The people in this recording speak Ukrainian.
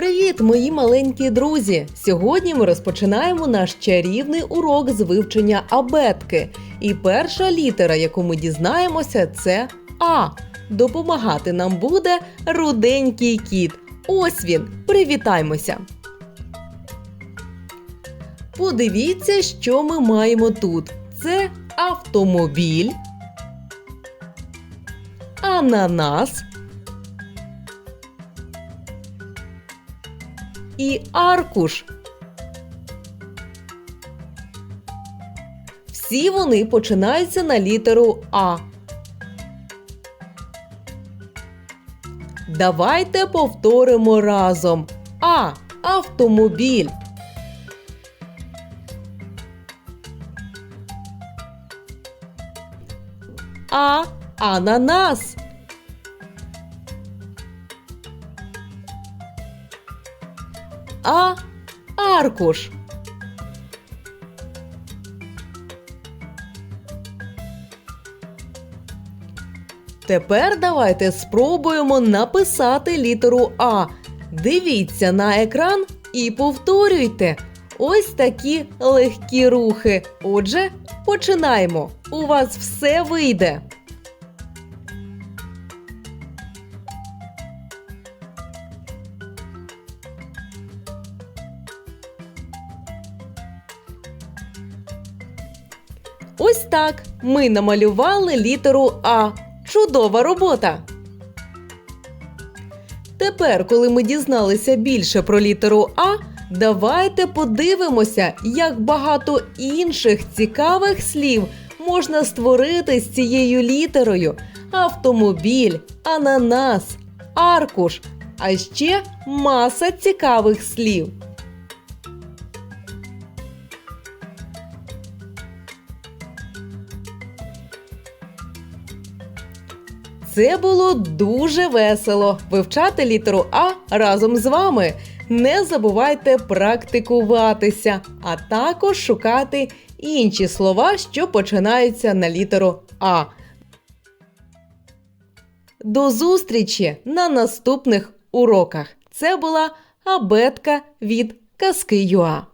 Привіт, мої маленькі друзі! Сьогодні ми розпочинаємо наш чарівний урок з вивчення абетки. І перша літера, яку ми дізнаємося, це А. Допомагати нам буде руденький кіт. Ось він. Привітаймося. Подивіться, що ми маємо тут. Це автомобіль, ананас і аркуш. Всі вони починаються на літеру А. Давайте повторимо разом. А. Автомобіль. А. Ананас. А. Аркуш. Тепер давайте спробуємо написати літеру А. Дивіться на екран і повторюйте. Ось такі легкі рухи. Отже, починаємо. У вас все вийде. Ось так ми намалювали літеру А. Чудова робота! Тепер, коли ми дізналися більше про літеру А, давайте подивимося, як багато інших цікавих слів можна створити з цією літерою: автомобіль, ананас, аркуш, а ще маса цікавих слів. Це було дуже весело вивчати літеру А разом з вами. Не забувайте практикуватися, а також шукати інші слова, що починаються на літеру А. До зустрічі на наступних уроках. Це була абетка від Казки Юа.